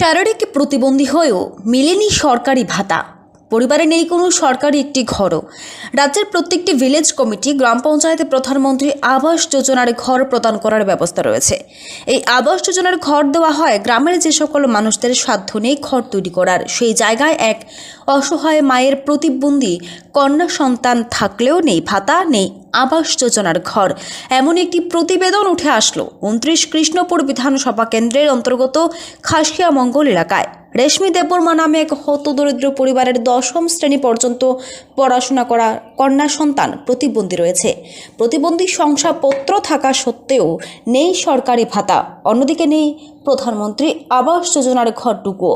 শারীরিক প্রতিবন্ধী হয়েও মেলেনি সরকারি ভাতা। পরিবারে নেই কোনো সরকারি একটি ঘরও। রাজ্যের প্রত্যেকটি ভিলেজ কমিটি গ্রাম পঞ্চায়েতে প্রধানমন্ত্রী আবাস যোজনার ঘর প্রদান করার ব্যবস্থা রয়েছে। এই আবাস যোজনার ঘর দেওয়া হয় গ্রামের যে সকল মানুষদের সাধ্য নেই ঘর তৈরি করার। সেই জায়গায় এক অসহায় মায়ের প্রতিবন্ধী কন্যা সন্তান থাকলেও নেই ভাতা, নেই আবাস যোজনার ঘর। এমন একটি প্রতিবেদন উঠে আসলো। উনত্রিশ কৃষ্ণপুর বিধানসভা কেন্দ্রের অন্তর্গত খাসিয়া মঙ্গল এলাকায়। রেশমি দেববর্মা নামে এক হতদরিদ্র পরিবারের দশম শ্রেণি পর্যন্ত পড়াশোনা করা কন্যা সন্তান প্রতিবন্ধী রয়েছে। প্রতিবন্ধী শংসাপত্র থাকা সত্ত্বেও নেই সরকারি ভাতা। অন্যদিকে নেই প্রধানমন্ত্রী আবাস যোজনার ঘরটুকুও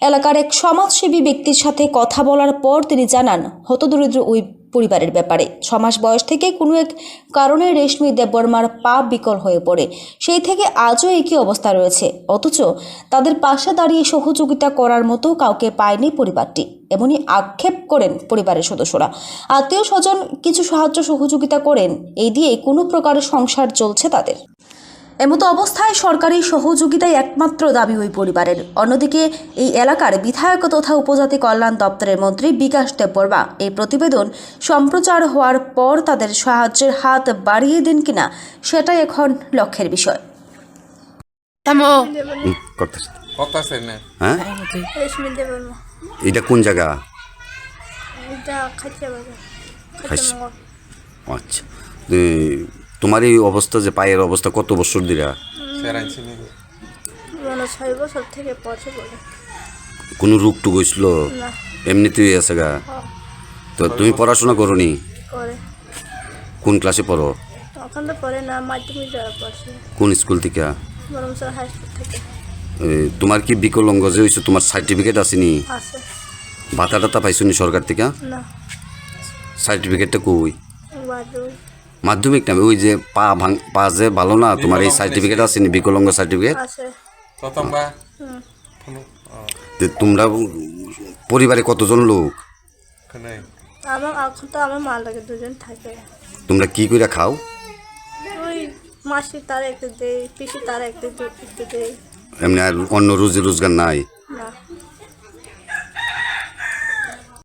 এলাকার এক সমাজসেবী ব্যক্তির সাথে কথা বলার পর তিনি জানান, হতদরিদ্র ওই পরিবারের ব্যাপারে। ছমাস বয়স থেকে কোনো এক কারণে রেশমি দেববর্মার পা বিকল হয়ে পড়ে। সেই থেকে আজও একই অবস্থা রয়েছে। অথচ তাদের পাশে দাঁড়িয়ে সহযোগিতা করার মতো কাউকে পায়নি পরিবারটি। এমনই আক্ষেপ করেন পরিবারের সদস্যরা। আত্মীয় স্বজন কিছু সাহায্য সহযোগিতা করেন। এই দিয়ে কোনো প্রকার সংসার চলছে তাদের। এমতো অবস্থায় সরকারি সহযোগিতাই একমাত্র দাবি ওই পরিবারের। অন্যদিকে এই এলাকার বিধায়ক তথা উপজাতি কল্যাণ দপ্তরের মন্ত্রী বিকাশ দেববর্মা এই প্রতিবেদন সম্প্রচার হওয়ার পর তাদের সাহায্যের হাত বাড়িয়ে দিন কিনা সেটাই এখন লক্ষ্যের বিষয়। হ্যাঁ? এটা কোন জায়গা? আচ্ছা। তোমার এই অবস্থা যে পায়ের অবস্থা কত বছর দিরা ছয় বছর থেকে বলে কোনো রোগ টুক হয়েছিল এমনিতেই আছে গা? তো তুমি পড়াশোনা করনি? করে। কোন ক্লাসে পড়ো? তখন তো পড়ে না মাধ্যমিক যারা পড়ছে। কোন স্কুল থেকে? তোমার কি বিকলঙ্গ যে হয়েছে তোমার সার্টিফিকেট আসেনি? ভাতা টাতা পাইছো নি সরকার থেকে? সার্টিফিকেটটা কই? মাধ্যমিক না ওই যে পা ভাঙ পা যে ভালো না তোমার এই সার্টিফিকেট বিকলঙ্গ সার্টিফিকেট আছে। প্রথম বা? হুম। তোমরা পরিবারে কতজন লোক? আমার এখন তো আমার মা লাগে দুজন থাকে। তোমরা কি করে খাও? ওই মাসি তারা একটু দেয় পিসি তারা একটু একটু দেয়। এমনি আর অন্য রুজি রোজগার নাই? না